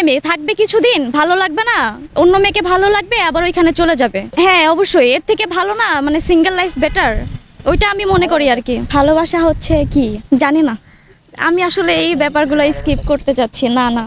প্রেমে থাকবে কিছুদিন, ভালো লাগবে না? অন্য মেয়েকে ভালো লাগবে, আবার ওইখানে চলে যাবে। হ্যাঁ অবশ্যই, এর থেকে ভালো না মানে সিঙ্গেল লাইফ বেটার ওইটা আমি মনে করি আর কি। ভালোবাসা হচ্ছে কি? জানি না। আমি আসলে এই ব্যাপারগুলো স্কিপ করতে চাচ্ছি, না না।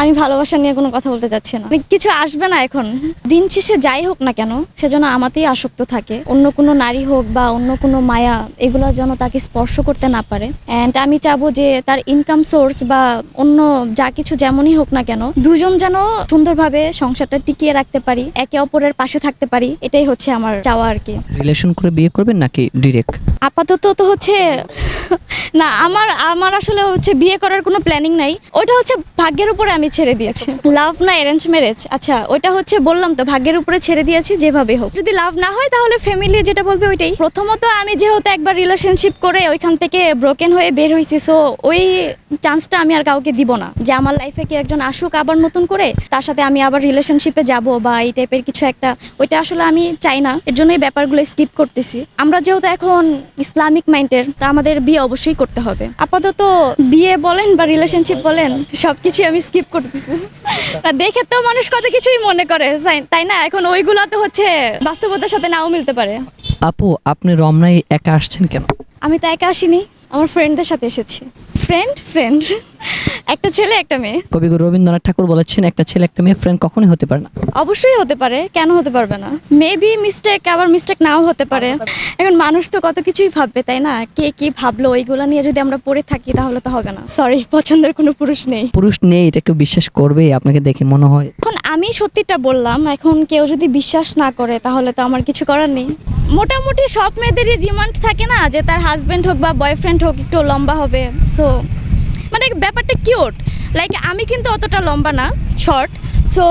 আমি ভালোবাসা নিয়ে কোনো কথা বলতে চাচ্ছি না। কিছু আসবে না এখন। দিন শেষে যাই হোক না কেন সেজন্য আমাতেই আসক্ত থাকে। অন্য কোনো নারী হোক বা অন্য কোনো মায়া এগুলো যেন তাকে স্পর্শ করতে না পারে। অ্যান্ড আমি চাবো যে তার ইনকাম সোর্স বা অন্য যা কিছু যেমনই হোক না কেন দুজন যেন সুন্দরভাবে সংসারটা টিকিয়ে রাখতে পারি একে অপরের পাশে থাকতে পারি এটাই হচ্ছে আমার চাওয়া আর কি। রিলেশন করে বিয়ে করবেন নাকি ডিরেক্ট আপাতত তো হচ্ছে না আমার আমার আসলে হচ্ছে বিয়ে করার কোনো প্ল্যানিং নাই। ওটা হচ্ছে ভাগ্যের উপরে আমি ছেড়ে দিয়েছি। লাভ না অ্যারেঞ্জ ম্যারেজ আচ্ছা ওটা হচ্ছে বললাম তো, ভাগ্যের উপরে ছেড়ে দিয়েছি, যেভাবে হোক। যদি লাভ না হয়, তাহলে ফ্যামিলি যেটা বলবে ওইটাই। প্রথমত আমি যেহেতু একবার রিলেশনশিপ করে ওইখান থেকে ব্রোকেন হয়ে বের হয়েছি সো ওই চান্সটা আমি আর কাউকে দিব না। যে আমার লাইফে কি একজন আসুক আবার নতুন করে, তার সাথে আমি আবার রিলেশনশিপে যাব বা এই টাইপের কিছু একটা, ওইটা আসলে আমি চাই না। এর জন্য এই ব্যাপারগুলো স্কিপ করতেছি। আমরা যেহেতু এখন ইসলামিক মাইন্ডের তা আমাদের বিয়ে অবশ্যই করতে হবে। আপাতত বিয়ে বলেন বা রিলেশনশিপ বলেন সবকিছু আমি স্কিপ করতেছি। করতেছে দেখে তো মানুষ কত কিছুই মনে করে তাই- তাই না? এখন ওইগুলো তো হচ্ছে বাস্তবতার সাথে নাও মিলতে পারে। আপু আপনি রমনায় একা আসছেন কেন? আমি তো একা আসিনি। আমার ফ্রেন্ডদের সাথে এসেছি। ফ্রেন্ড ফ্রেন্ড একটা ছেলে একটা মেয়ে। কবিগুরু রবীন্দ্রনাথ ঠাকুর বলেছেন একটা ছেলে একটা মেয়ে ফ্রেন্ড কখনোই হতে পারে না। অবশ্যই হতে পারে কেন হতে পারবে না? মেবি মিস্টেক আবার মিস্টেক নাও হতে পারে। এখন মানুষ তো কত কিছুই ভাববে তাই না? কে কি ভাবলো ওইগুলো নিয়ে যদি আমরা পড়ে থাকি তাহলে তো হবে না। সরি পছন্দের কোনো পুরুষ নেই। পুরুষ নেই এটা কেউ বিশ্বাস করবে আপনাকে দেখে মনে হয়। এখন আমি সত্যিটা বললাম এখন কেউ যদি বিশ্বাস না করে তাহলে তো আমার কিছু করার নেই। মোটামুটি সব মেয়েদেরই ডিমান্ড থাকে না যে তার হাজব্যান্ড হোক বা বয়ফ্রেন্ড হোক একটু লম্বা হবে। সো মানে ব্যাপারটা কিউট লাইক আমি কিন্তু অতটা লম্বা না শর্ট সো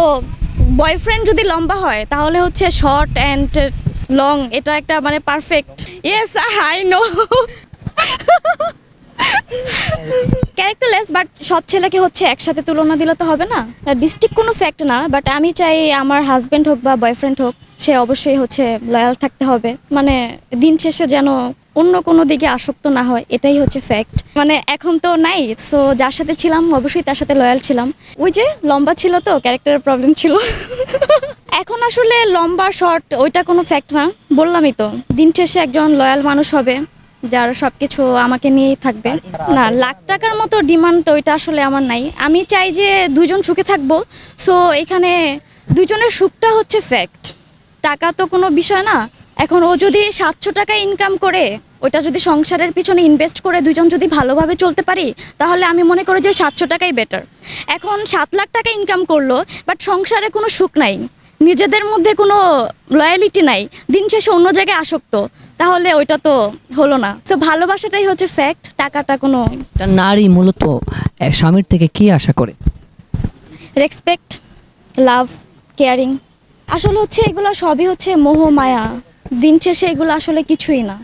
বয়ফ্রেন্ড যদি লম্বা হয়, তাহলে হচ্ছে শর্ট অ্যান্ড লং এটা একটা মানে perfect yes I know characterless but সব ছেলেকে হচ্ছে একসাথে তুলনা দিলে তো হবে না। ডিস্ট্রিক্ট কোনো ফ্যাক্ট না বাট আমি চাই আমার হাজবেন্ড হোক বা বয়ফ্রেন্ড হোক, সে অবশ্যই হচ্ছে লয়াল থাকতে হবে। মানে দিন শেষে যেন অন্য কোনো দিকে আসক্ত না হয়, এটাই হচ্ছে ফ্যাক্ট মানে এখন তো নাই সো যার সাথে ছিলাম, অবশ্যই তার সাথে লয়াল ছিলাম। ওই যে লম্বা ছিল তো ক্যারেক্টারের প্রবলেম ছিল। এখন আসলে লম্বা শর্ট ওইটা কোনো ফ্যাক্ট না, বললামই তো। দিন শেষে একজন লয়াল মানুষ হবে। যার সব কিছু আমাকে নিয়েই থাকবে। না, লাখ টাকার মতো ডিমান্ড ওইটা আসলে আমার নাই। আমি চাই যে দুজন সুখে থাকব। সো এখানে দুজনের সুখটা হচ্ছে ফ্যাক্ট টাকা তো কোনো বিষয় না। এখন ও যদি সাতশো টাকা ইনকাম করে ওটা যদি সংসারের পিছনে ইনভেস্ট করে দুজন যদি ভালোভাবে চলতে পারি, তাহলে আমি মনে করি যে সাতশো টাকাই বেটার এখন সাত লাখ টাকা ইনকাম করল বাট সংসারে কোনো সুখ নাই। নিজেদের মধ্যে কোনো লয়ালিটি নাই। দিন শেষে অন্য জায়গায় আসক্ত। তাহলে ওইটা তো হলো না। তো ভালোবাসাটাই হচ্ছে ফ্যাক্ট টাকাটা কোনো একটা নারী মূলত এক স্বামীর থেকে কি আশা করে? রেসপেক্ট লাভ কেয়ারিং আসলে হচ্ছে এগুলো সবই হচ্ছে মোহ মায়া। দিন শেষে এগুলো আসলে কিছুই না।